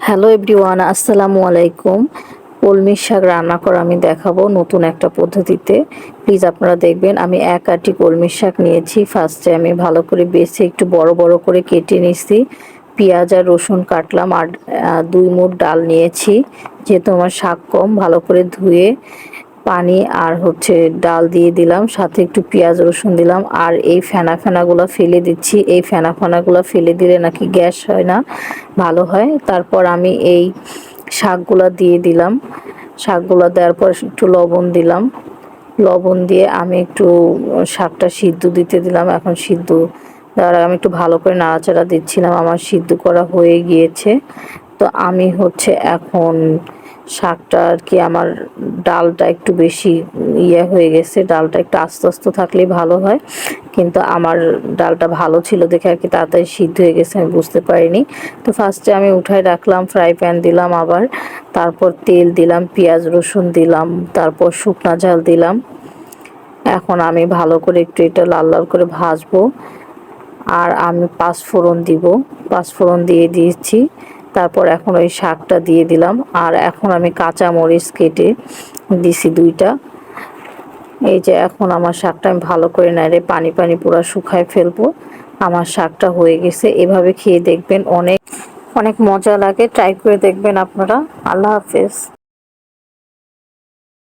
Hello everyone, আসসালামু আলাইকুম। কলমির শাক রান্না করা আমি দেখাবো নতুন একটা পদ্ধতিতে। প্লিজ আপনারা দেখবেন, আমি এক আটি কলমির শাক নিয়েছি। ফার্স্টে আমি ভালো করে বেছে একটু বড় বড় করে কেটে নিয়েছি। পেঁয়াজ আর রসুন কাটলাম আর দুই মুঠ ডাল নিয়েছি। যেহেতু আমার শাক কম, ভালো করে ধুয়ে পানি আর হচ্ছে ডাল দিয়ে দিলাম, সাথে একটু পেঁয়াজ, রসুন দিলাম, আর এই ফেনা ফেনাগুলো ফেলে দিচ্ছি। এই ফেনা ফেনাগুলো ফেলে দিলে নাকি গ্যাস হয় না, ভালো হয়। তারপর আমি এই শাকগুলো দিয়ে দিলাম। শাকগুলো দেওয়ার পর একটু লবণ দিলাম। লবণ দিয়ে আমি একটু শাকটা সিদ্ধ দিতে দিলাম। এখন সিদ্ধ দেওয়ার আমি একটু ভালো করে নাড়াচাড়া দিচ্ছিলাম। আমার সিদ্ধ করা হয়ে গিয়েছে। তো আমি হচ্ছে এখন শাকটা আর কি আমার ডালটা একটু বেশি ইয়ে হয়ে গেছে, ডালটা একটু আস্তে আস্তে থাকলেই ভালো হয়। কিন্তু আমার ডালটা ভালো ছিল দেখে আর কি তাড়াতাড়ি সিদ্ধ হয়ে গেছে, আমি বুঝতে পারিনি। তো ফার্স্টে আমি উঠাই রাখলাম ফ্রাই প্যান দিলাম আবার, তারপর তেল দিলাম, পেঁয়াজ রসুন দিলাম, তারপর শুকনা ঝাল দিলাম। এখন আমি ভালো করে একটু এটা লাল লাল করে ভাজবো। আর আমি পাঁচফোড়ন দিব, পাঁচফোড়ন দিয়ে দিয়েছি তারপর এখন ওই শাকটা দিয়ে দিলাম। আর এখন আমি কাঁচা মরিচ কেটে দিছি দুইটা। এই যে এখন আমার শাকটা আমি ভালো করে নেড়ে পানি পানি পুরো শুকায় ফেলব। আমার শাকটা হয়ে গেছে। এভাবে খেয়ে দেখবেন অনেক অনেক মজা লাগে। ট্রাই করে দেখবেন আপনারা। আল্লাহ হাফেজ।